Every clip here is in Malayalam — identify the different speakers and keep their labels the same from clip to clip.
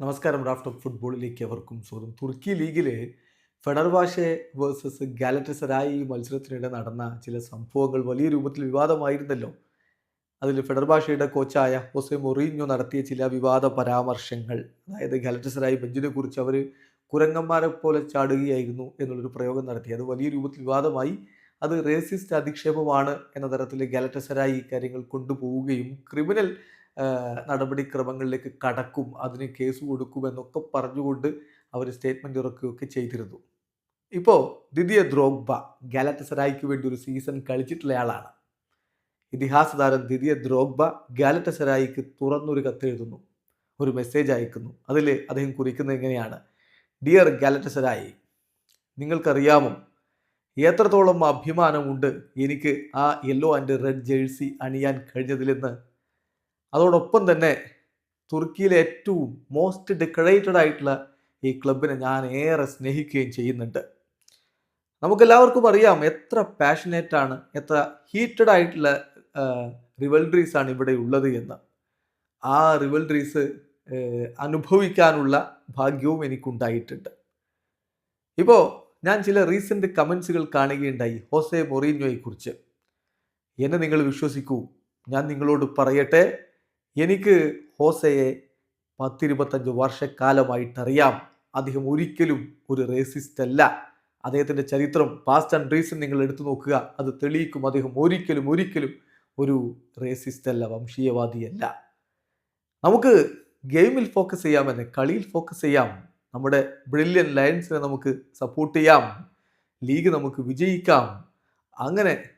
Speaker 1: നമസ്കാരം. റാഫ്റ്റ് ഓഫ് ഫുട്ബോളിലേക്ക് അവർക്കും സ്വാഗതം. തുർക്കി ലീഗിലെ ഫെഡർവാഷെ വേഴ്സസ് ഗാലറ്റസറായി ഈ മത്സരത്തിനിടെ നടന്ന ചില സംഭവങ്ങൾ വലിയ രൂപത്തിൽ വിവാദമായിരുന്നല്ലോ. അതിൽ ഫെഡർബാഷയുടെ കോച്ചായ ഹോസെ മൊറീഞ്ഞോ നടത്തിയ ചില വിവാദ പരാമർശങ്ങൾ അതായത് ഗാലറ്റസറായി ബെഞ്ചിനെ കുറിച്ച് അവർ കുരങ്ങന്മാരെ പോലെ ചാടുകയായിരുന്നു എന്നുള്ളൊരു പ്രയോഗം നടത്തി. അത് വലിയ രൂപത്തിൽ വിവാദമായി. അത് റേസിസ്റ്റ് അധിക്ഷേപമാണ് എന്ന തരത്തിൽ ഗാലറ്റസറായി കാര്യങ്ങൾ കൊണ്ടുപോവുകയും ക്രിമിനൽ നടപടിക്രമങ്ങളിലേക്ക് കടക്കും അതിന് കേസ് കൊടുക്കും എന്നൊക്കെ പറഞ്ഞുകൊണ്ട് അവർ സ്റ്റേറ്റ്മെന്റ് ഇറക്കുകയൊക്കെ ചെയ്തിരുന്നു. ഇപ്പോൾ ദിദിയ ദ്രോഗ്ബ ഗാലറ്റസറായിക്ക് വേണ്ടി ഒരു സീസൺ കളിച്ചിട്ടുള്ള ആളാണ്. ഇതിഹാസ താരം ദിദിയ ദ്രോഗ്ബ ഗാലറ്റസറായിക്ക് തുറന്നൊരു കത്തെഴുതുന്നു ഒരു മെസ്സേജ് അയക്കുന്നു. അതിൽ അദ്ദേഹം കുറിക്കുന്നത് എങ്ങനെയാണ് ഡിയർ ഗാലറ്റസറായി നിങ്ങൾക്കറിയാമോ എത്രത്തോളം അഭിമാനമുണ്ട് എനിക്ക് ആ യെല്ലോ ആൻഡ് റെഡ് ജേഴ്സി അണിയാൻ കഴിഞ്ഞതിലെന്ന്? അതോടൊപ്പം തന്നെ തുർക്കിയിലെ ഏറ്റവും മോസ്റ്റ് ഡെക്കറേറ്റഡ് ആയിട്ടുള്ള ഈ ക്ലബിനെ ഞാൻ ഏറെ സ്നേഹിക്കുകയും ചെയ്യുന്നുണ്ട്. നമുക്കെല്ലാവർക്കും അറിയാം എത്ര പാഷനേറ്റ് ആണ് എത്ര ഹീറ്റഡ് ആയിട്ടുള്ള റിവൽഡ്രീസ് ആണ് ഇവിടെ ഉള്ളത് എന്ന്. ആ റിവൽഡ്രീസ് അനുഭവിക്കാനുള്ള ഭാഗ്യവും എനിക്കുണ്ടായിട്ടുണ്ട്. ഇപ്പോൾ ഞാൻ ചില റീസെന്റ് കമൻസുകൾ കാണുകയുണ്ടായി ഹോസെ മൊറീനോയെക്കുറിച്ച്. കുറിച്ച് എന്നെ നിങ്ങൾ വിശ്വസിക്കൂ ഞാൻ നിങ്ങളോട് പറയട്ടെ എനിക്ക് ഹോസയെ പത്തിരുപത്തഞ്ച് വർഷക്കാലമായിട്ടറിയാം. അദ്ദേഹം ഒരിക്കലും ഒരു റേസിസ്റ്റ് അല്ല അദ്ദേഹത്തിന്റെ ചരിത്രം പാസ്റ്റ് ആൻഡ് റീസൺ നിങ്ങൾ എടുത്തു നോക്കുക. അത് തെളിയിക്കും. അദ്ദേഹം ഒരിക്കലും ഒരിക്കലും ഒരു റേസിസ്റ്റ് അല്ല വംശീയവാദിയല്ല. നമുക്ക് ഗെയിമിൽ ഫോക്കസ് ചെയ്യാമെന്ന് കളിയിൽ ഫോക്കസ് ചെയ്യാം. നമ്മുടെ ബ്രില്യൻ ലയൻസിനെ നമുക്ക് സപ്പോർട്ട് ചെയ്യാം. ലീഗ് നമുക്ക് വിജയിക്കാം. അങ്ങനെ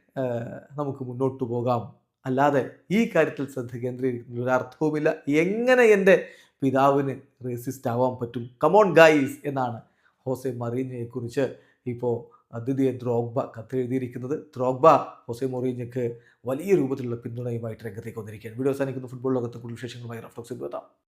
Speaker 1: നമുക്ക് മുന്നോട്ട് പോകാം. അല്ലാതെ ഈ കാര്യത്തിൽ ശ്രദ്ധ കേന്ദ്രീകരിക്കുന്ന ഒരു അർത്ഥവുമില്ല. എങ്ങനെ എന്റെ പിതാവിന് റേസിസ്റ്റ് ആവാൻ പറ്റും? കമോൺ ഗൈസ് എന്നാണ് ഹോസെ മറീനയെക്കുറിച്ച് ഇപ്പോൾ അതിഥിയ ദ്രോഗ്ബ കത്തെഴുതിയിരിക്കുന്നത്. ദ്രോഗ്ബ ഹോസെ മൊറീനയ്ക്ക് വലിയ രൂപത്തിലുള്ള പിന്തുണയുമായിട്ട് രംഗത്തേക്ക് വന്നിരിക്കുകയാണ്. വീഡിയോ അവസാനിക്കുന്ന. ഫുട്ബോൾ ലോകത്തെ കൂടുതൽ വിശേഷങ്ങളുമായി റഫ്ലോക്സിൽ എത്താം.